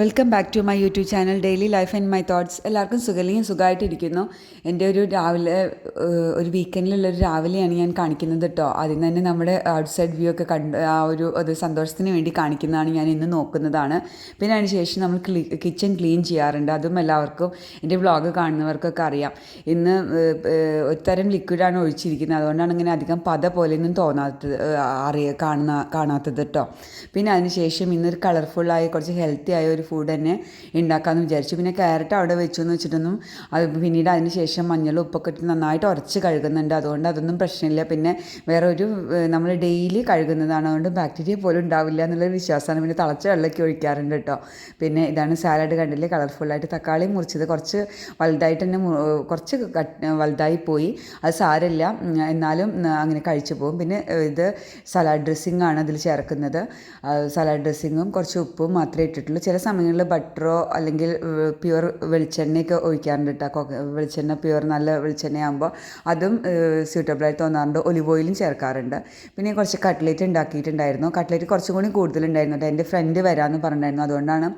Welcome back to my YouTube channel daily life and my thoughts എല്ലാവർക്കും സുഖലിയും സുഖമായിട്ടിരിക്കുന്നു എന്റെ ഒരു രാവിലെ ഒരു വീക്കെൻഡിലുള്ളൊരു രാവിലെയാണ് ഞാൻ കാണിക്കുന്നത് കേട്ടോ അതിൽ തന്നെ നമ്മുടെ ഔട്ട്സൈഡ് വ്യൂ ഒക്കെ കണ്ട് ആ ഒരു അത് സന്തോഷത്തിന് വേണ്ടി കാണിക്കുന്നതാണ് ഞാൻ ഇന്ന് നോക്കുന്നതാണ്. പിന്നെ അതിന് ശേഷം നമ്മൾ കിച്ചൺ ക്ലീൻ ചെയ്യാറുണ്ട്. അതും എല്ലാവർക്കും എന്റെ വ്ളോഗ് കാണുന്നവർക്കൊക്കെ അറിയാം. ഇന്ന് ഒരു ലിക്വിഡാണ് ഒഴിച്ചിരിക്കുന്നത്. അതുകൊണ്ടാണ് ഇങ്ങനെ അധികം പത പോലെയൊന്നും തോന്നാത്തത് അറിയ കാണുന്ന കാണാത്തത് കേട്ടോ പിന്നെ അതിന് ശേഷം ഇന്നൊരു കളർഫുള്ളായ കുറച്ച് ഹെൽത്തി ആയ ഒരു ഫുഡ് തന്നെ ഉണ്ടാക്കാമെന്ന് വിചാരിച്ചു. പിന്നെ ക്യാരറ്റ് അവിടെ വെച്ചു എന്ന് വെച്ചിട്ടൊന്നും അത് പിന്നീട് അതിന് ശേഷം മഞ്ഞളും ഉപ്പൊക്കെ ഇട്ട് നന്നായിട്ട് ഉരച്ച് കഴുകുന്നുണ്ട്. അതുകൊണ്ട് അതൊന്നും പ്രശ്നമില്ല. പിന്നെ വേറെ ഒരു നമ്മൾ ഡെയിലി കഴുകുന്നതാണ്. അതുകൊണ്ട് ബാക്ടീരിയ പോലും ഉണ്ടാവില്ല എന്നുള്ളൊരു വിശ്വാസമാണ്. പിന്നെ തിളച്ച വെള്ളമൊക്കെ ഒഴിക്കാറുണ്ട് കേട്ടോ. പിന്നെ ഇതാണ് സാലഡ് കണ്ടില്ലേ? കളർഫുള്ളായിട്ട് തക്കാളി മുറിച്ചത്. കുറച്ച് വലുതായിട്ട് തന്നെ കുറച്ച് വലുതായി പോയി. അത് സാരമില്ല. എന്നാലും അങ്ങനെ കഴിച്ചു പോകും. പിന്നെ ഇത് സലാഡ് ഡ്രസ്സിംഗ് ആണ് അതിൽ ചേർക്കുന്നത്. സലാഡ് ഡ്രസ്സിങ്ങും കുറച്ച് ഉപ്പും മാത്രമേ ഇട്ടിട്ടുള്ളൂ. ചില സമയങ്ങളിൽ ബട്ടറോ അല്ലെങ്കിൽ പ്യുവർ വെളിച്ചെണ്ണയൊക്കെ ഒഴിക്കാറുണ്ട് കേട്ടോ വെളിച്ചെണ്ണ പ്യുവർ നല്ല വെളിച്ചെണ്ണയാകുമ്പോൾ അതും സ്യൂട്ടബിളായി തോന്നാറുണ്ട്. ഒലിവ് ഓയിലും ചേർക്കാറുണ്ട്. പിന്നെ കുറച്ച് കട്ട്ലേറ്റ് ഉണ്ടാക്കിയിട്ടുണ്ടായിരുന്നു. കട്ട്ലേറ്റ് കുറച്ചും കൂടി കൂടുതലുണ്ടായിരുന്നു കേട്ടോ എന്റെ ഫ്രണ്ട് വരാമെന്ന് പറഞ്ഞിട്ടുണ്ടായിരുന്നു. അതുകൊണ്ടാണ്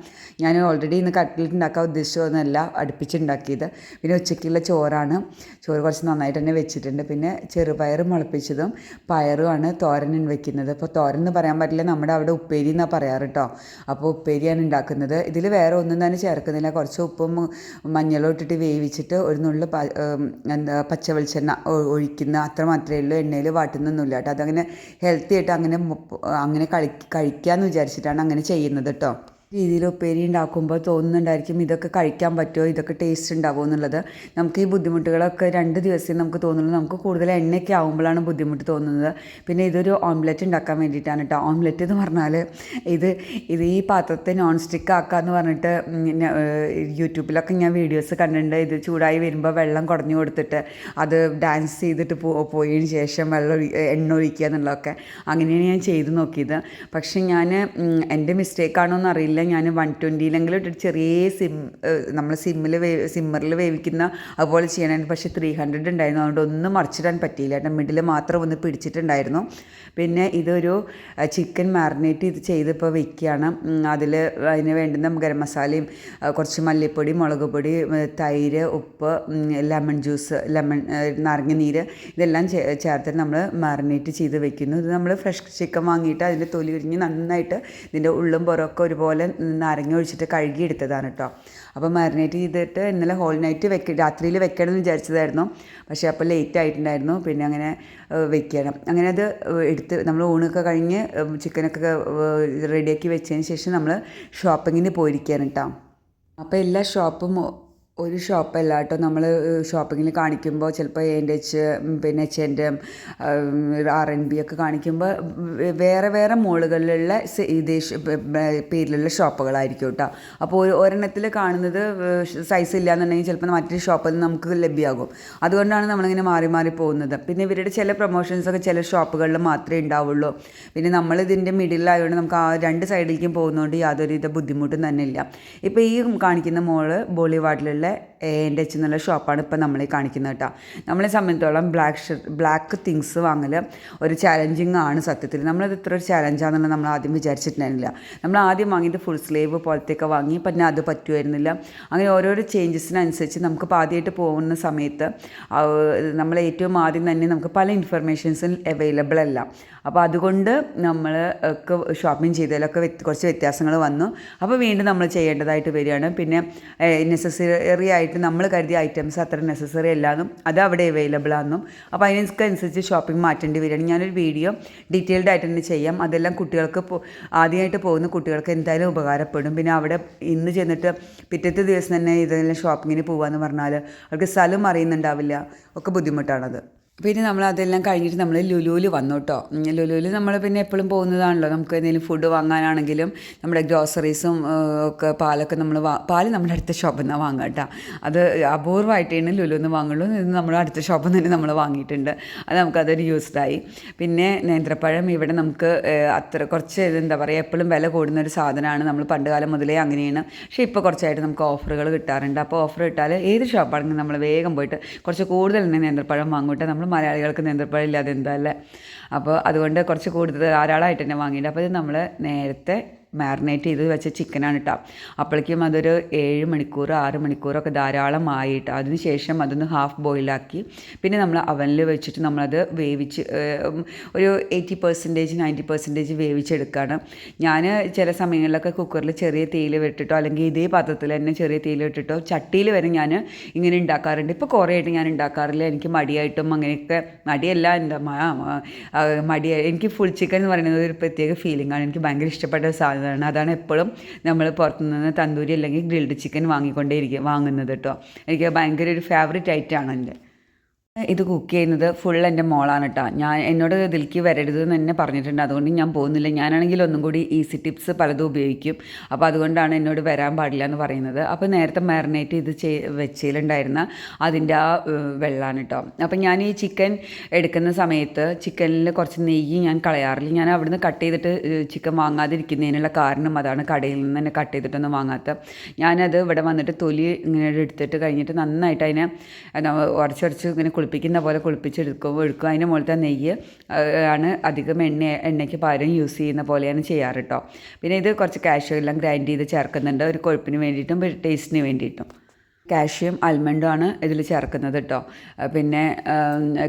ഞാൻ ഓൾറെഡി ഇന്ന് കട്ട്ലേറ്റ് ഉണ്ടാക്കാൻ ഉദ്ദേശിച്ചതൊന്നുമല്ല അടുപ്പിച്ചുണ്ടാക്കിയത്. പിന്നെ ഉച്ചയ്ക്കുള്ള ചോറാണ്. ചോറ് കുറച്ച് നന്നായിട്ട് തന്നെ വെച്ചിട്ടുണ്ട്. പിന്നെ ചെറുപയർ മുളപ്പിച്ചതും പയറുമാണ് തോരൻ വെക്കുന്നത്. അപ്പോൾ തോരൻ എന്ന് പറയാൻ പറ്റില്ല. നമ്മുടെ അവിടെ ഉപ്പേരി എന്നാണ് പറയാറ് കേട്ടോ അപ്പോൾ ഉപ്പേരിയാണ് ഉണ്ടാക്കുന്നത്. ഇതിൽ വേറെ ഒന്നും തന്നെ ചേർക്കുന്നില്ല. കുറച്ച് ഉപ്പും മഞ്ഞളും ഇട്ടിട്ട് വേവിച്ചിട്ട് ഒരു നുള്ളു എന്താ പച്ച വെളിച്ചെണ്ണ ഒഴിക്കുന്ന അത്ര മാത്രമേ ഉള്ളൂ. എണ്ണയിൽ വാട്ടുന്നൊന്നുമില്ല കേട്ടോ. അതങ്ങനെ ഹെൽത്തി ആയിട്ട് അങ്ങനെ അങ്ങനെ കളി കഴിക്കാമെന്ന് വിചാരിച്ചിട്ടാണ് അങ്ങനെ ചെയ്യുന്നത് കേട്ടോ. രീതിയിൽ ഉപ്പേരി ഉണ്ടാക്കുമ്പോൾ തോന്നുന്നുണ്ടായിരിക്കും ഇതൊക്കെ കഴിക്കാൻ പറ്റുമോ ഇതൊക്കെ ടേസ്റ്റ് ഉണ്ടാവുമോ എന്നുള്ളത്. നമുക്ക് ഈ ബുദ്ധിമുട്ടുകളൊക്കെ രണ്ട് ദിവസം നമുക്ക് തോന്നുള്ളൂ നമുക്ക് കൂടുതൽ എണ്ണയൊക്കെ ആകുമ്പോഴാണ് ബുദ്ധിമുട്ട് തോന്നുന്നത്. പിന്നെ ഇതൊരു ഓംലെറ്റ് ഉണ്ടാക്കാൻ വേണ്ടിയിട്ടാണ് കേട്ടോ. ഓംലെറ്റ് എന്ന് പറഞ്ഞാൽ ഇത് ഇത് ഈ പാത്രത്തെ നോൺ സ്റ്റിക്ക് ആക്കാന്ന് പറഞ്ഞിട്ട് ഉം, ന- യൂട്യൂബിലൊക്കെ ഞാൻ വീഡിയോസ് കണ്ടിട്ടുണ്ട്. ഇത് ചൂടായി വരുമ്പോൾ വെള്ളം കുടഞ്ഞു കൊടുത്തിട്ട് അത് ഡാൻസ് ചെയ്തിട്ട് പോ പോയതിന് ശേഷം വെള്ളം എണ്ണ ഒഴിക്കുക എന്നുള്ളതൊക്കെ. അങ്ങനെയാണ് ഞാൻ ചെയ്ത് നോക്കിയത്. പക്ഷേ ഞാൻ എന്റെ മിസ്റ്റേക്കാണോ എന്നറിയില്ല ഞാൻ വൺ ട്വന്റിയിലെങ്കിലും ഒരു ചെറിയ സിം നമ്മൾ സിമ്മിൽ വേ സിമ്മറിൽ വേവിക്കുന്ന അതുപോലെ ചെയ്യണമായിരുന്നു പക്ഷേ ത്രീ ഹൺഡ്രഡ് ഉണ്ടായിരുന്നു അതുകൊണ്ട് ഒന്നും മറിച്ചിടാൻ പറ്റിയില്ല. കേട്ടോ മിഡിൽ മാത്രം ഒന്ന് പിടിച്ചിട്ടുണ്ടായിരുന്നു. പിന്നെ ഇതൊരു ചിക്കൻ മാറിനേറ്റ് ഇത് ചെയ്തിപ്പോൾ വെക്കുകയാണ് അതിൽ അതിന് വേണ്ടുന്ന ഗരം മസാലയും കുറച്ച് മല്ലിപ്പൊടി മുളക് പൊടി തൈര് ഉപ്പ് ലെമൺ ജ്യൂസ് ലെമൺ നാരങ്ങ നീര് ഇതെല്ലാം ചേർത്തിട്ട് നമ്മൾ മാറിനേറ്റ് ചെയ്ത് വെക്കുന്നു ഇത് നമ്മൾ ഫ്രഷ് ചിക്കൻ വാങ്ങിയിട്ട് അതിന്റെ തൊലി ഉരിഞ്ഞ് നന്നായിട്ട് ഇതിന്റെ ഉള്ളും പുറമൊക്കെ ഒരുപോലെ നാരങ്ങ ഒഴിച്ചിട്ട് കഴുകി എടുത്തതാണ് കേട്ടോ അപ്പോൾ മാറിനേറ്റ് ചെയ്തിട്ട് ഇന്നലെ ഹോൾ നൈറ്റ് വെക്ക രാത്രിയിൽ വെക്കണം എന്ന് വിചാരിച്ചതായിരുന്നു. പക്ഷേ അപ്പോൾ ലേറ്റ് ആയിട്ടുണ്ടായിരുന്നു. പിന്നെ അങ്ങനെ വെക്കണം. അങ്ങനെ അത് എടുത്ത് നമ്മൾ ഊണൊക്കെ കഴിഞ്ഞ് ചിക്കനൊക്കെ റെഡിയാക്കി വെച്ചതിന് ശേഷം നമ്മൾ ഷോപ്പിങ്ങിന് പോയിരിക്കുകയാണ് കേട്ടോ അപ്പോൾ എല്ലാ ഷോപ്പും ഒരു ഷോപ്പല്ല കേട്ടോ. നമ്മൾ ഷോപ്പിങ്ങിൽ കാണിക്കുമ്പോൾ ചിലപ്പോൾ എന്റെ എച്ച് പിന്നെ എച്ച് എന്റെ ആർ എൻ ബി ഒക്കെ കാണിക്കുമ്പോൾ വേറെ വേറെ മോളുകളിലുള്ള ഇതേ പേരിലുള്ള ഷോപ്പുകളായിരിക്കും കേട്ടോ. അപ്പോൾ ഒരു ഒരെണ്ണത്തിൽ കാണുന്നത് സൈസ് ഇല്ല എന്നുണ്ടെങ്കിൽ ചിലപ്പോൾ മറ്റൊരു ഷോപ്പിൽ നിന്ന് നമുക്ക് ലഭ്യമാകും അതുകൊണ്ടാണ് നമ്മളിങ്ങനെ മാറി മാറി പോകുന്നത്. പിന്നെ ഇവരുടെ ചില പ്രൊമോഷൻസൊക്കെ ചില ഷോപ്പുകളിൽ മാത്രമേ ഉണ്ടാവുള്ളൂ പിന്നെ നമ്മൾ ഇതിന്റെ മിഡിലായതുകൊണ്ട് നമുക്ക് ആ രണ്ട് സൈഡിലേക്കും പോകുന്നതുകൊണ്ട് യാതൊരുവിധ ബുദ്ധിമുട്ടും തന്നെ ഇല്ല. ഇപ്പോൾ ഈ കാണിക്കുന്ന മോൾ le എന്റെ എച്ച് എന്നുള്ള ഷോപ്പാണ് ഇപ്പോൾ നമ്മളെ കാണിക്കുന്നത് കേട്ടോ. നമ്മളെ സംബന്ധിച്ചോളം ബ്ലാക്ക് ഷർട്ട് ബ്ലാക്ക് തിങ്സ് വാങ്ങൽ ഒരു ചാലഞ്ചിങ് ആണ് സത്യത്തിൽ. നമ്മളത് ഇത്ര ഒരു ചാലഞ്ചാണെന്നുള്ളത് നമ്മൾ ആദ്യം വിചാരിച്ചിട്ടുണ്ടായിരുന്നില്ല. നമ്മൾ ആദ്യം വാങ്ങിയിട്ട് ഫുൾ സ്ലീവ് പോലത്തെയൊക്കെ വാങ്ങി പിന്നെ അത് പറ്റുമായിരുന്നില്ല. അങ്ങനെ ഓരോരോ ചേഞ്ചസിനനുസരിച്ച് നമുക്ക് ആദ്യമായിട്ട് പോകുന്ന സമയത്ത് നമ്മൾ ഏറ്റവും ആദ്യം തന്നെ നമുക്ക് പല ഇൻഫർമേഷൻസും അവൈലബിൾ അല്ല. അപ്പോൾ അതുകൊണ്ട് നമ്മൾ ഒക്കെ ഷോപ്പിംഗ് ചെയ്തതിലൊക്കെ കുറച്ച് വ്യത്യാസങ്ങൾ വന്നു. അപ്പോൾ വീണ്ടും നമ്മൾ ചെയ്യേണ്ടതായിട്ട് വരികയാണ്. പിന്നെ നെസസറി ആയിട്ട് നമ്മൾ കരുതിയ ഐറ്റംസ് അത്ര നെസസറി അല്ലാന്നും അത് അവിടെ അവൈലബിൾ ആണെന്നും അപ്പോൾ അതിനനുസരിച്ച് ഷോപ്പിംഗ് മാറ്റേണ്ടി വരികയാണ്. ഞാനൊരു വീഡിയോ ഡീറ്റെയിൽഡ് ആയിട്ട് തന്നെ ചെയ്യാം. അതെല്ലാം കുട്ടികൾക്ക് ആദ്യമായിട്ട് പോകുന്ന കുട്ടികൾക്ക് എന്തായാലും ഉപകാരപ്പെടും. പിന്നെ അവിടെ ഇന്ന് ചെന്നിട്ട് പിറ്റത്തെ ദിവസം തന്നെ ഇതെല്ലാം ഷോപ്പിങ്ങിന് പോകാമെന്ന് പറഞ്ഞാൽ അവർക്ക് സ്ഥലം അറിയുന്നുണ്ടാവില്ല. ഒക്കെ ബുദ്ധിമുട്ടാണത്. പിന്നെ നമ്മൾ അതെല്ലാം കഴിഞ്ഞിട്ട് നമ്മൾ ലുലുവിൽ വന്നു കേട്ടോ ലുലുവിൽ നമ്മൾ പിന്നെ എപ്പോഴും പോകുന്നതാണല്ലോ. നമുക്ക് എന്തെങ്കിലും ഫുഡ് വാങ്ങാനാണെങ്കിലും നമ്മുടെ ഗ്രോസറീസും ഒക്കെ പാലൊക്കെ നമ്മൾ വാ പാൽ നമ്മുടെ അടുത്ത ഷോപ്പിൽ നിന്നാണ് വാങ്ങുക കേട്ടോ അത് അപൂർവമായിട്ടാണ് ലുലുവിൽ നിന്ന് വാങ്ങുള്ളൂ. ഇത് നമ്മുടെ അടുത്ത ഷോപ്പിൽ നിന്ന് തന്നെ നമ്മൾ വാങ്ങിയിട്ടുണ്ട്. അത് നമുക്കതൊരു യൂസ്ഡായി പിന്നെ നേന്ത്രപ്പഴം ഇവിടെ നമുക്ക് അത്ര കുറച്ച് എന്താ പറയുക എപ്പോഴും വില കൂടുന്ന ഒരു സാധനമാണ് നമ്മൾ പണ്ട് കാലം മുതലേ അങ്ങനെയാണ്. പക്ഷേ ഇപ്പോൾ കുറച്ചായിട്ട് നമുക്ക് ഓഫറുകൾ കിട്ടാറുണ്ട്. അപ്പോൾ ഓഫർ കിട്ടാൽ ഏത് ഷോപ്പാണെങ്കിലും നമ്മൾ വേഗം പോയിട്ട് കുറച്ച് കൂടുതൽ തന്നെ നേന്ത്രപ്പഴം വാങ്ങിയിട്ട് നമ്മൾ മലയാളികൾക്ക് നേന്ത്രപ്പഴമില്ലാതെ എന്താ അല്ലേ? അപ്പോൾ അതുകൊണ്ട് കുറച്ച് കൂടുതൽ ധാരാളമായിട്ട് തന്നെ വാങ്ങിയിട്ട് അപ്പോൾ ഇത് നമ്മൾ നേരത്തെ മാറിനേറ്റ് ചെയ്ത് വെച്ച ചിക്കനാണ് കേട്ടോ അപ്പോഴേക്കും അതൊരു ഏഴ് മണിക്കൂർ ആറ് മണിക്കൂറൊക്കെ ധാരാളം ആയിട്ട്. അതിന് ശേഷം അതൊന്ന് ഹാഫ് ബോയിലാക്കി പിന്നെ നമ്മൾ അവനിൽ വെച്ചിട്ട് നമ്മളത് വേവിച്ച് ഒരു എയ്റ്റി പെർസെന്റേജ് നയന്റി പെർസെന്റേജ് വേവിച്ചെടുക്കുകയാണ് ഞാൻ ചില സമയങ്ങളിലൊക്കെ കുക്കറിൽ ചെറിയ തേയില വിട്ടിട്ടോ അല്ലെങ്കിൽ ഇതേ പാത്രത്തിൽ തന്നെ ചെറിയ തേയില ഇട്ടിട്ടോ ചട്ടിയിൽ വരെ ഞാൻ ഇങ്ങനെ ഉണ്ടാക്കാറുണ്ട് ഇപ്പോൾ കുറേ ആയിട്ട് ഞാൻ ഉണ്ടാക്കാറില്ല എനിക്ക് മടിയായിട്ടും അങ്ങനെയൊക്കെ മടിയല്ല എന്താ മടിയായി മടി എനിക്ക് ഫുൾ ചിക്കൻ എന്ന് പറയുന്നത് ഒരു പ്രത്യേക ഫീലിംഗ് ആണ്. എനിക്ക് ഭയങ്കര ഇഷ്ടപ്പെട്ട ഒരു സാധനമാണ് അതാണ് എപ്പോഴും നമ്മൾ പുറത്തുനിന്ന് തന്തൂരി അല്ലെങ്കിൽ ഗ്രിൽഡ് ചിക്കൻ വാങ്ങിക്കൊണ്ടേ ഇരിക്കുക വാങ്ങുന്നത് കേട്ടോ എനിക്ക് ഭയങ്കര ഒരു ഫേവറേറ്റ് ഐറ്റമാണ് എന്റെ. ഇത് കുക്ക് ചെയ്യുന്നത് ഫുൾ എന്റെ മോളാണ് കേട്ടോ ഞാൻ എന്നോട് ഇതിലേക്ക് വരരുത് എന്ന് തന്നെ പറഞ്ഞിട്ടുണ്ട്. അതുകൊണ്ട് ഞാൻ പോകുന്നില്ല. ഞാനാണെങ്കിൽ ഒന്നും കൂടി ഈസി ടിപ്സ് പലതും ഉപയോഗിക്കും. അപ്പോൾ അതുകൊണ്ടാണ് എന്നോട് വരാൻ പാടില്ല എന്ന് പറയുന്നത്. അപ്പോൾ നേരത്തെ മാറിനേറ്റ് ഇത് ചെയ് വെച്ചിലുണ്ടായിരുന്ന അതിന്റെ ആ വെള്ളമാണ് കേട്ടോ അപ്പോൾ ഞാൻ ഈ ചിക്കൻ എടുക്കുന്ന സമയത്ത് ചിക്കനിൽ കുറച്ച് നെയ്യ് ഞാൻ കളയാറില്ല. ഞാൻ അവിടുന്ന് കട്ട് ചെയ്തിട്ട് ചിക്കൻ വാങ്ങാതിരിക്കുന്നതിനുള്ള കാരണം അതാണ് കടയിൽ നിന്ന് തന്നെ കട്ട് ചെയ്തിട്ടൊന്നും വാങ്ങാത്ത. ഞാനത് ഇവിടെ വന്നിട്ട് തൊലി ഇങ്ങനെ എടുത്തിട്ട് കഴിഞ്ഞിട്ട് നന്നായിട്ട് അതിനെ ഉറച്ചുറച്ച് ഇങ്ങനെ കുളിപ്പിക്കുന്ന പോലെ കുളിപ്പിച്ചെടുക്കും എടുക്കും അതിന്റെ മുകളിലത്തെ നെയ്യ് ആണ് അധികം എണ്ണ എണ്ണയ്ക്ക് പകരം യൂസ് ചെയ്യുന്ന പോലെയാണ് ചെയ്യാറ് കേട്ടോ പിന്നെ ഇത് കുറച്ച് കാഷ്യൂ എല്ലാം ഗ്രൈൻഡ് ചെയ്ത് ചേർക്കുന്നുണ്ട്. ഒരു കൊഴുപ്പിന് വേണ്ടിയിട്ടും ഒരു ടേസ്റ്റിന് വേണ്ടിയിട്ടും. കാഷ്യം ആൽമണ്ടും ആണ് ഇതിൽ ചേർക്കുന്നത് കേട്ടോ പിന്നെ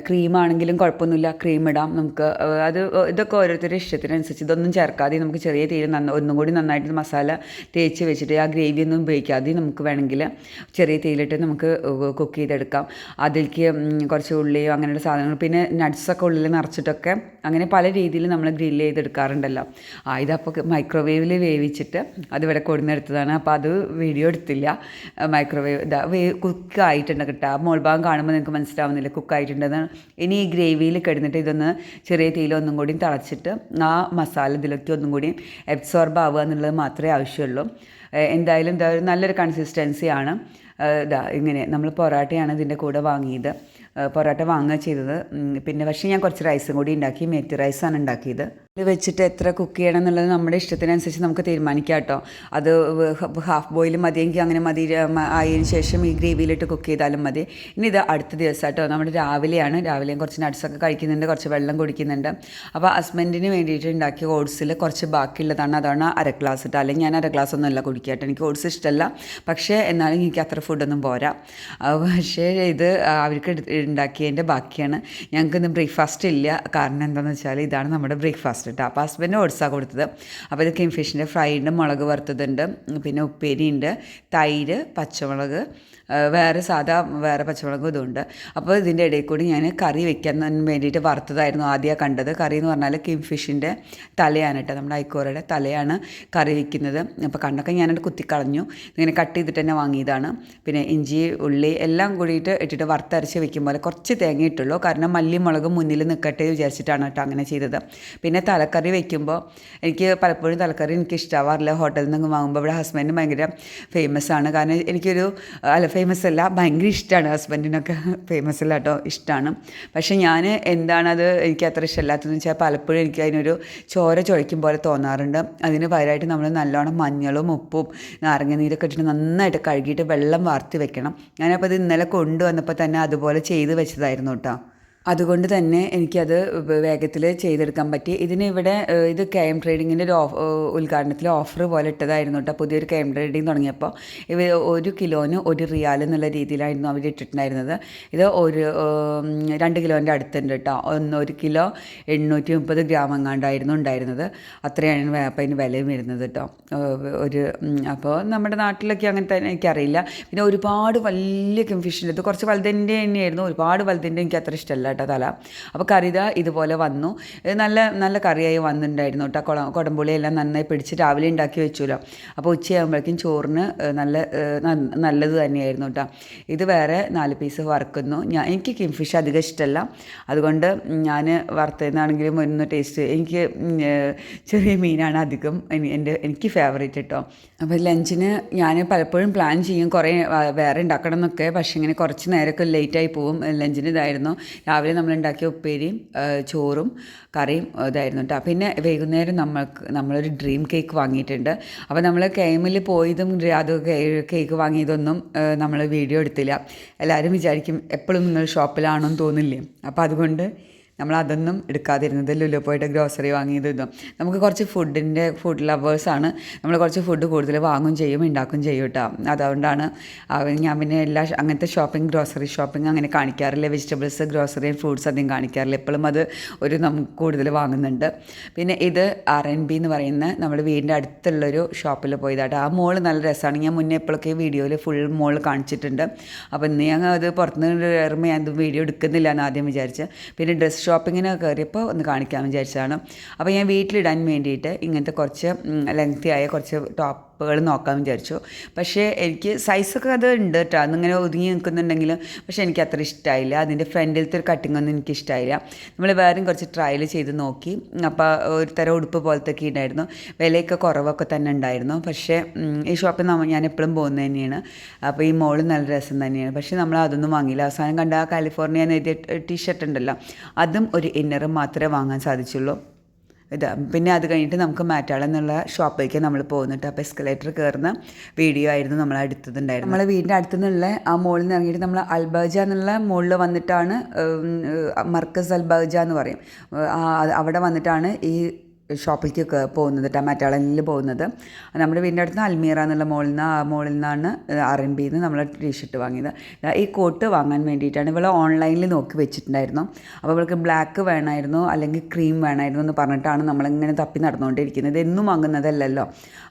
ക്രീമാണെങ്കിലും കുഴപ്പമൊന്നുമില്ല. ക്രീം ഇടാം നമുക്ക് അത് ഇതൊക്കെ ഓരോരുത്തരുടെ ഇഷ്ടത്തിനനുസരിച്ച് ഇതൊന്നും ചേർക്കാതെ നമുക്ക് ചെറിയ തീരെ നന്ന ഒന്നും കൂടി നന്നായിട്ട് മസാല തേച്ച് വെച്ചിട്ട് ആ ഗ്രേവി ഒന്നും ഉപയോഗിക്കാതെ നമുക്ക് വേണമെങ്കിൽ ചെറിയ തീയിലിട്ട് നമുക്ക് കുക്ക് ചെയ്തെടുക്കാം. അതിലേക്ക് കുറച്ച് ഉള്ളിയോ അങ്ങനെയുള്ള സാധനങ്ങൾ. പിന്നെ നട്ട്സൊക്കെ ഉള്ളിൽ നിറച്ചിട്ടൊക്കെ അങ്ങനെ പല രീതിയിൽ നമ്മൾ ഗ്രില്ല് ചെയ്തെടുക്കാറുണ്ടല്ലോ. ആ ഇതപ്പോൾ മൈക്രോവേവിൽ വേവിച്ചിട്ട് അതിവിടെ കൊടുന്നെടുത്തതാണ് അപ്പോൾ അത് വീഡിയോ എടുത്തില്ല. മൈക്രോവേവ് ഇതാ വേ കുക്ക് ആയിട്ടുണ്ട് കേട്ടോ മോൾ ഭാഗം കാണുമ്പോൾ നിങ്ങൾക്ക് മനസ്സിലാവുന്നില്ല? കുക്ക് ആയിട്ടുണ്ടെന്ന് ഇനി ഈ ഗ്രേവിയിൽ കിടന്നിട്ട് ഇതൊന്ന് ചെറിയ തീയിൽ ഒന്നും കൂടി തിളച്ചിട്ട് ആ മസാല ഇതിലേക്ക് ഒന്നും കൂടി അബ്സോർബ് ആവുക എന്നുള്ളത് മാത്രമേ ആവശ്യമുള്ളൂ. എന്തായാലും എന്താ നല്ലൊരു കൺസിസ്റ്റൻസിയാണ് ഇതാ ഇങ്ങനെ നമ്മൾ പൊറാട്ടയാണ് ഇതിന്റെ കൂടെ വാങ്ങിയത്. പൊറോട്ട വാങ്ങുക ചെയ്തത്. പിന്നെ പക്ഷേ ഞാൻ കുറച്ച് റൈസും കൂടി ഉണ്ടാക്കി. മെറ്റ് റൈസാണ് ഉണ്ടാക്കിയത്. ഇത് വെച്ചിട്ട് എത്ര കുക്ക് ചെയ്യണം എന്നുള്ളത് നമ്മുടെ ഇഷ്ടത്തിനനുസരിച്ച് നമുക്ക് തീരുമാനിക്കാം കേട്ടോ. അത് ഹാഫ് ബോയിൽ മതിയെങ്കിൽ അങ്ങനെ മതി. ആയതിനു ശേഷം ഈ ഗ്രേവിയിലിട്ട് കുക്ക് ചെയ്താലും മതി. ഇനി ഇത് അടുത്ത ദിവസം കേട്ടോ. നമ്മുടെ രാവിലെയാണ്. രാവിലെയും കുറച്ച് നട്ട്സൊക്കെ കഴിക്കുന്നുണ്ട്. കുറച്ച് വെള്ളം കുടിക്കുന്നുണ്ട്. അപ്പോൾ ഹസ്ബൻഡിന് വേണ്ടിയിട്ട് ഉണ്ടാക്കിയ ഓട്സിൽ കുറച്ച് ബാക്കിയുള്ളതാണ്. അതാണ് അര ഗ്ലാസ് ഇട്ട് അല്ലെങ്കിൽ ഞാൻ അര ഗ്ലാസ് ഒന്നുമല്ല കുടിക്കുക എനിക്ക് ഓട്സ് ഇഷ്ടമല്ല. പക്ഷേ എന്നാലും എനിക്ക് അത്ര ഫുഡൊന്നും പോരാ. പക്ഷേ ഇത് അവർക്ക് ഉണ്ടാക്കിയതിന്റെ ബാക്കിയാണ്. ഞങ്ങൾക്കിന്ന് ബ്രേക്ക്ഫാസ്റ്റ് ഇല്ല. കാരണം എന്താണെന്ന് വെച്ചാൽ ഇതാണ് നമ്മുടെ ബ്രേക്ക്ഫാസ്റ്റ് കേട്ടോ അപ്പോൾ ഹസ്ബൻഡ് ഓട്സാണ് കൊടുത്തത്. അപ്പോൾ ഇത് കിങ് ഫിഷിന്റെ ഫ്രൈ ഉണ്ട് മുളക് വറുത്തതുണ്ട് പിന്നെ ഉപ്പേരി ഉണ്ട് തൈര് പച്ചമുളക് വേറെ സാധാ വേറെ പച്ചമുളകും ഇതുണ്ട്. അപ്പോൾ ഇതിന്റെ ഇടയിൽ കൂടി ഞാൻ കറി വെക്കാൻ വേണ്ടിയിട്ട് വറുത്തതായിരുന്നു ആദ്യം കണ്ടത്. കറി എന്ന് പറഞ്ഞാൽ കിങ് ഫിഷിന്റെ തലയാണ് കേട്ടോ നമ്മുടെ ഐക്കോറയുടെ തലയാണ് കറി വെക്കുന്നത്. അപ്പോൾ കണ്ണൊക്കെ ഞാനത് കുത്തിക്കളഞ്ഞു. ഇങ്ങനെ കട്ട് ചെയ്തിട്ട് തന്നെ വാങ്ങിയതാണ്. പിന്നെ ഇഞ്ചി ഉള്ളി എല്ലാം കൂടിയിട്ട് ഇട്ടിട്ട് വറുത്തരച്ച് പോലെ കുറച്ച് തേങ്ങ ഇട്ടുള്ളൂ. കാരണം മല്ലി മുളക് മുന്നിൽ നിൽക്കട്ടെ വിചാരിച്ചിട്ടാണ് കേട്ടോ അങ്ങനെ ചെയ്തത്. പിന്നെ തലക്കറി വെക്കുമ്പോൾ എനിക്ക് പലപ്പോഴും തലക്കറി എനിക്ക് ഇഷ്ടമാവാറില്ല ഹോട്ടലിൽ നിന്ന് വാങ്ങുമ്പോൾ ഇവിടെ ഹസ്ബൻഡ് ഭയങ്കര ഫേമസ് ആണ്. കാരണം എനിക്കൊരു അല്ല ഫേമസ് അല്ല. ഭയങ്കര ഇഷ്ടമാണ് ഹസ്ബൻഡിനൊക്കെ ഫേമസ് അല്ല കേട്ടോ ഇഷ്ടമാണ് പക്ഷേ ഞാൻ എന്താണത് എനിക്ക് അത്ര ഇഷ്ടമല്ലാത്തതെന്ന് വെച്ചാൽ പലപ്പോഴും എനിക്ക് അതിനൊരു ചോര ചുഴയ്ക്കും പോലെ തോന്നാറുണ്ട്. അതിന് പകരമായിട്ട് നമ്മൾ നല്ലോണം മഞ്ഞളും ഉപ്പും നാരങ്ങ നീരൊക്കെ ഇട്ടിട്ട് നന്നായിട്ട് കഴുകിയിട്ട് വെള്ളം വാർത്തി വെക്കണം. ഞാനപ്പോൾ അത് ഇന്നലെ കൊണ്ടുവന്നപ്പോൾ തന്നെ അതുപോലെ ചെയ്ത് വെച്ചതായിരുന്നു കേട്ടോ അതുകൊണ്ട് തന്നെ എനിക്കത് വേഗത്തിൽ ചെയ്തെടുക്കാൻ പറ്റി. ഇതിന് ഇവിടെ ഇത് കെ എം ട്രേഡിങ്ങിന്റെ ഒരു ഓഫ് ഉദ്ഘാടനത്തിൽ ഓഫർ പോലെ ഇട്ടതായിരുന്നു കേട്ടോ. പുതിയൊരു കെ എം ട്രേഡിങ് തുടങ്ങിയപ്പോൾ ഇവ ഒരു കിലോന് ഒരു റിയാൽ എന്നുള്ള രീതിയിലായിരുന്നു അവർ ഇട്ടിട്ടുണ്ടായിരുന്നത്. ഇത് ഒരു രണ്ട് കിലോന്റെ അടുത്തുണ്ട് കേട്ടോ. ഒന്ന് ഒരു കിലോ എണ്ണൂറ്റി മുപ്പത് ഗ്രാം എങ്ങാണ്ടായിരുന്നു ഉണ്ടായിരുന്നത്. അത്രയാണ് അപ്പം അതിന് വിലയും വരുന്നത് കേട്ടോ. ഒരു അപ്പോൾ നമ്മുടെ നാട്ടിലൊക്കെ അങ്ങനെ തന്നെ എനിക്കറിയില്ല. പിന്നെ ഒരുപാട് വലിയ കൺഫ്യൂഷൻ ഇത് കുറച്ച് വലുതിന്റെ തന്നെയായിരുന്നു ഒരുപാട് വലുതിന്റെ എനിക്ക് അത്ര ഇഷ്ടമല്ല കേട്ടോ തല. അപ്പോൾ കറിത ഇതുപോലെ വന്നു. നല്ല നല്ല കറിയായി വന്നിട്ടുണ്ടായിരുന്നു കേട്ടോ കുളം കുടംപുളിയെല്ലാം നന്നായി പിടിച്ച് രാവിലെ ഉണ്ടാക്കി വെച്ചല്ലോ അപ്പോൾ ഉച്ചയാകുമ്പോഴേക്കും ചോറിന് നല്ല നല്ലത് തന്നെയായിരുന്നു കേട്ടോ ഇത് വേറെ നാല് പീസ് വറുക്കുന്നു. ഞാൻ എനിക്ക് കിംഫിഷ് അധികം ഇഷ്ടമല്ല അതുകൊണ്ട് ഞാൻ വറുത്തതെന്നാണെങ്കിലും ഒന്ന് ടേസ്റ്റ് എനിക്ക് ചെറിയ മീനാണ് അധികം എന്റെ എനിക്ക് ഫേവറേറ്റ് കേട്ടോ അപ്പോൾ ലഞ്ചിന് ഞാൻ പലപ്പോഴും പ്ലാൻ ചെയ്യും. കുറേ വേറെ ഉണ്ടാക്കണം എന്നൊക്കെ. പക്ഷേ ഇങ്ങനെ കുറച്ച് നേരമൊക്കെ ലേറ്റായി പോവും. ലഞ്ചിന് ഇതായിരുന്നു. രാവിലെ നമ്മൾ ഉണ്ടാക്കിയ ഉപ്പേരിയും ചോറും കറിയും ഇതായിരുന്നു കേട്ടോ പിന്നെ വൈകുന്നേരം നമ്മൾക്ക് നമ്മളൊരു ഡ്രീം കേക്ക് വാങ്ങിയിട്ടുണ്ട്. അപ്പോൾ നമ്മൾ കെയിമിൽ പോയതും അത് കേക്ക് വാങ്ങിയതൊന്നും നമ്മൾ വീഡിയോ എടുത്തില്ല. എല്ലാവരും വിചാരിക്കും എപ്പോഴും നിങ്ങൾ ഷോപ്പിലാണോ എന്ന് തോന്നില്ലേ? അപ്പോൾ അതുകൊണ്ട് നമ്മൾ അതൊന്നും എടുക്കാതിരുന്നത്. ലുലു പോയിട്ട് ഗ്രോസറി വാങ്ങിയത് ഇതും. നമുക്ക് കുറച്ച് ഫുഡിന്റെ ഫുഡ് ലവേഴ്സാണ് നമ്മൾ കുറച്ച് ഫുഡ് കൂടുതൽ വാങ്ങും ചെയ്യും ഉണ്ടാക്കും ചെയ്യും കേട്ടോ അതുകൊണ്ടാണ് ഞാൻ പിന്നെ എല്ലാ അങ്ങനത്തെ ഷോപ്പിംഗ് ഗ്രോസറി ഷോപ്പിംഗ് അങ്ങനെ കാണിക്കാറില്ല. വെജിറ്റബിൾസ് ഗ്രോസറി ഫ്രൂട്ട്സ് അധികം കാണിക്കാറില്ല. എപ്പോഴും അത് ഒരു നമുക്ക് കൂടുതൽ വാങ്ങുന്നുണ്ട്. പിന്നെ ഇത് ആർ എൻ ബി എന്ന് പറയുന്ന നമ്മുടെ വീടിന്റെ അടുത്തുള്ളൊരു ഷോപ്പിൽ പോയതാട്ടോ. ആ മോൾ നല്ല രസമാണ് ഞാൻ മുന്നേ എപ്പോഴൊക്കെ വീഡിയോയിൽ ഫുൾ മോൾ കാണിച്ചിട്ടുണ്ട്. അപ്പോൾ ഇന്ന് ഞങ്ങൾ അത് പുറത്തുനിന്ന് കയറുമ്പോൾ ഞാൻ വീഡിയോ എടുക്കുന്നില്ല എന്ന് ആദ്യം വിചാരിച്ച്. പിന്നെ ഡ്രസ് ഷോപ്പിങ്ങിന് കയറിയപ്പോൾ ഒന്ന് കാണിക്കാൻ വിചാരിച്ചതാണ്. അപ്പോൾ ഞാൻ വീട്ടിലിടാൻ വേണ്ടിയിട്ട് ഇങ്ങനത്തെ കുറച്ച് ലെങ്തി ആയ കുറച്ച് ടോപ്പുകൾ നോക്കാമെന്ന് വിചാരിച്ചു. പക്ഷേ എനിക്ക് സൈസൊക്കെ അത് ഉണ്ട് കേട്ടോ അതിങ്ങനെ ഒതുങ്ങി നിൽക്കുന്നുണ്ടെങ്കിൽ പക്ഷേ എനിക്ക് അത്ര ഇഷ്ടമായില്ല അതിന്റെ ഫ്രണ്ടിലത്തെ ഒരു കട്ടിംഗ് ഒന്നും എനിക്ക് ഇഷ്ടമായില്ല നമ്മൾ വേറെയും കുറച്ച് ട്രയൽ ചെയ്ത് നോക്കി. അപ്പോൾ ഒരു തരം ഉടുപ്പ് പോലത്തെ ഒക്കെ ഉണ്ടായിരുന്നു വിലയൊക്കെ കുറവൊക്കെ തന്നെ ഉണ്ടായിരുന്നു പക്ഷേ ഈ ഷോപ്പിൽ നമ്മൾ ഞാൻ എപ്പോഴും പോകുന്നത് തന്നെയാണ്. അപ്പോൾ ഈ മോൾ നല്ല രസം തന്നെയാണ്. പക്ഷേ നമ്മൾ അതൊന്നും വാങ്ങിയില്ല. അവസാനം കണ്ട ആ കാലിഫോർണിയ എഴുതിയ ടീഷർട്ട് ഉണ്ടല്ലോ. അതും ഒരു ഇന്നറും മാത്രമേ വാങ്ങാൻ സാധിച്ചുള്ളൂ. ഇത് പിന്നെ അത് കഴിഞ്ഞിട്ട് നമുക്ക് മാറ്റാളം എന്നുള്ള ഷോപ്പിലേക്ക് നമ്മൾ പോകുന്നുണ്ട്. അപ്പോൾ എസ്കലേറ്റർ കയറുന്ന വീഡിയോ ആയിരുന്നു നമ്മൾ എടുത്തതുണ്ടായിരുന്നു നമ്മളെ വീടിന്റെ അടുത്തു നിന്നുള്ള ആ മോളിൽ നിന്ന് ഇറങ്ങിയിട്ട് നമ്മൾ അൽബാജ എന്നുള്ള മുകളിൽ വന്നിട്ടാണ് മർക്കസ് അൽബാജ എന്ന് പറയും. അവിടെ വന്നിട്ടാണ് ഈ ഷോപ്പിലേക്ക് പോകുന്നത് കേട്ടോ മാറ്റാളനിൽ പോകുന്നത്. നമ്മുടെ വീടിന്റെ അടുത്ത് അൽമീറ എന്നുള്ള മോളിൽ നിന്ന് ആ മോളിൽ നിന്നാണ് ആർ എം ബിയിൽ നിന്ന് നമ്മൾ ടീഷർട്ട് വാങ്ങിയത്. ഈ കോട്ട് വാങ്ങാൻ വേണ്ടിയിട്ടാണ് ഇവൾ ഓൺലൈനിൽ നോക്കി വെച്ചിട്ടുണ്ടായിരുന്നു. അപ്പോൾ ഇവൾക്ക് ബ്ലാക്ക് വേണമായിരുന്നു അല്ലെങ്കിൽ ക്രീം വേണമായിരുന്നു എന്ന് പറഞ്ഞിട്ടാണ് നമ്മളിങ്ങനെ തപ്പി നടന്നുകൊണ്ടിരിക്കുന്നത്. എന്നും വാങ്ങുന്നതല്ലല്ലോ.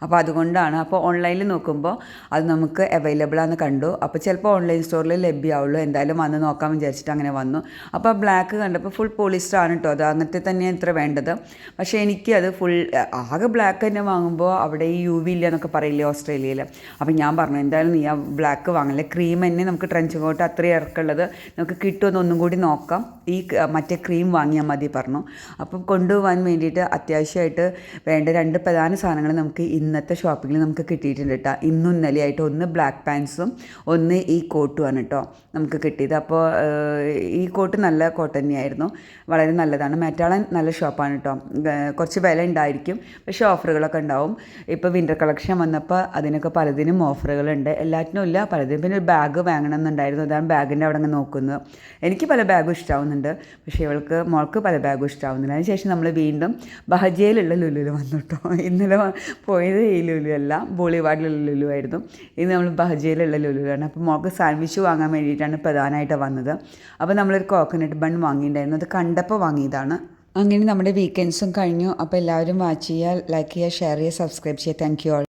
അപ്പോൾ അതുകൊണ്ടാണ് അപ്പോൾ ഓൺലൈനിൽ നോക്കുമ്പോൾ അത് നമുക്ക് അവൈലബിൾ ആണെന്ന് കണ്ടു. അപ്പോൾ ചിലപ്പോൾ ഓൺലൈൻ സ്റ്റോറിൽ ലഭ്യമാവുള്ളൂ. എന്തായാലും വന്ന് നോക്കാൻ വിചാരിച്ചിട്ട് അങ്ങനെ വന്നു. അപ്പോൾ ബ്ലാക്ക് കണ്ടപ്പോൾ ഫുൾ പോളിസ്റ്റർ ആണ് കേട്ടോ അത് അങ്ങനത്തെ തന്നെയാണ് ഇത്ര വേണ്ടത്. പക്ഷേ എനിക്ക് അത് ഫുൾ ആകെ ബ്ലാക്ക് തന്നെ വാങ്ങുമ്പോൾ അവിടെ ഈ യു വി ഇല്ല എന്നൊക്കെ പറയില്ലേ ഓസ്ട്രേലിയയിൽ അപ്പം ഞാൻ പറഞ്ഞു എന്തായാലും നീ ആ ബ്ലാക്ക് വാങ്ങില്ല ക്രീം തന്നെ നമുക്ക് ട്രഞ്ച് കോട്ട് അത്രയും ഇറക്കുള്ളത് നമുക്ക് കിട്ടുമെന്ന് ഒന്നും കൂടി നോക്കാം. ഈ മറ്റേ ക്രീം വാങ്ങിയാൽ മതി പറഞ്ഞു. അപ്പം കൊണ്ടുപോകാൻ വേണ്ടിയിട്ട് അത്യാവശ്യമായിട്ട് വേണ്ട രണ്ട് പ്രധാന സാധനങ്ങൾ നമുക്ക് ഇന്നത്തെ ഷോപ്പിങ്ങിൽ നമുക്ക് കിട്ടിയിട്ടുണ്ട് കേട്ടോ ഇന്നും ഇന്നലെയായിട്ട് ഒന്ന് ബ്ലാക്ക് പാൻസും ഒന്ന് ഈ കോട്ടുമാണ് കേട്ടോ നമുക്ക് കിട്ടിയത്. അപ്പോൾ ഈ കോട്ട് നല്ല കോട്ട് തന്നെയായിരുന്നു. വളരെ നല്ലതാണ്. മെറ്റാളൻ നല്ല ഷോപ്പാണ് കേട്ടോ ഏഹ് കുറച്ച് വില ഉണ്ടായിരിക്കും. പക്ഷേ ഓഫറുകളൊക്കെ ഉണ്ടാവും. ഇപ്പോൾ വിന്റർ കളക്ഷൻ വന്നപ്പോൾ അതിനൊക്കെ പലതിനും ഓഫറുകളുണ്ട്. എല്ലാറ്റിനും ഇല്ല. പലതിനും പിന്നെ ഒരു ബാഗ് വാങ്ങണം എന്നുണ്ടായിരുന്നു അതാണ് ബാഗിന്റെ അവിടെ അങ്ങ് നോക്കുന്നത്. എനിക്ക് പല ബാഗും ഇഷ്ടമാവുന്നുണ്ട് പക്ഷേ ഇവൾക്ക് മോൾക്ക് പല ബാഗും ഇഷ്ടമാവുന്നില്ല അതിനുശേഷം നമ്മൾ വീണ്ടും ബഹജയിലുള്ള ലുലുവിൽ വന്നു കേട്ടോ. ഇന്നലെ പോയത് ഈ ലുലു അല്ല. ബോളിവാഡിലുള്ള ലുലു ആയിരുന്നു. ഇന്ന് നമ്മൾ ബഹജയിലുള്ള ലുലുവിലാണ്. അപ്പോൾ മോൾക്ക് സാൻഡ്വിച്ച് വാങ്ങാൻ വേണ്ടിയിട്ടാണ് പ്രധാനമായിട്ട് വന്നത്. അപ്പോൾ നമ്മളൊരു കോക്കനട്ട് ബൺ വാങ്ങിയിട്ടുണ്ടായിരുന്നു. അത് കണ്ടപ്പോൾ വാങ്ങിയതാണ്. അങ്ങനെ നമ്മുടെ വീക്കെൻഡ്സും കഴിഞ്ഞു. അപ്പോൾ എല്ലാവരും വാച്ച് ചെയ്യുക ലൈക്ക് ചെയ്യുക ഷെയർ ചെയ്യുക സബ്സ്ക്രൈബ് ചെയ്യുക. Thank you all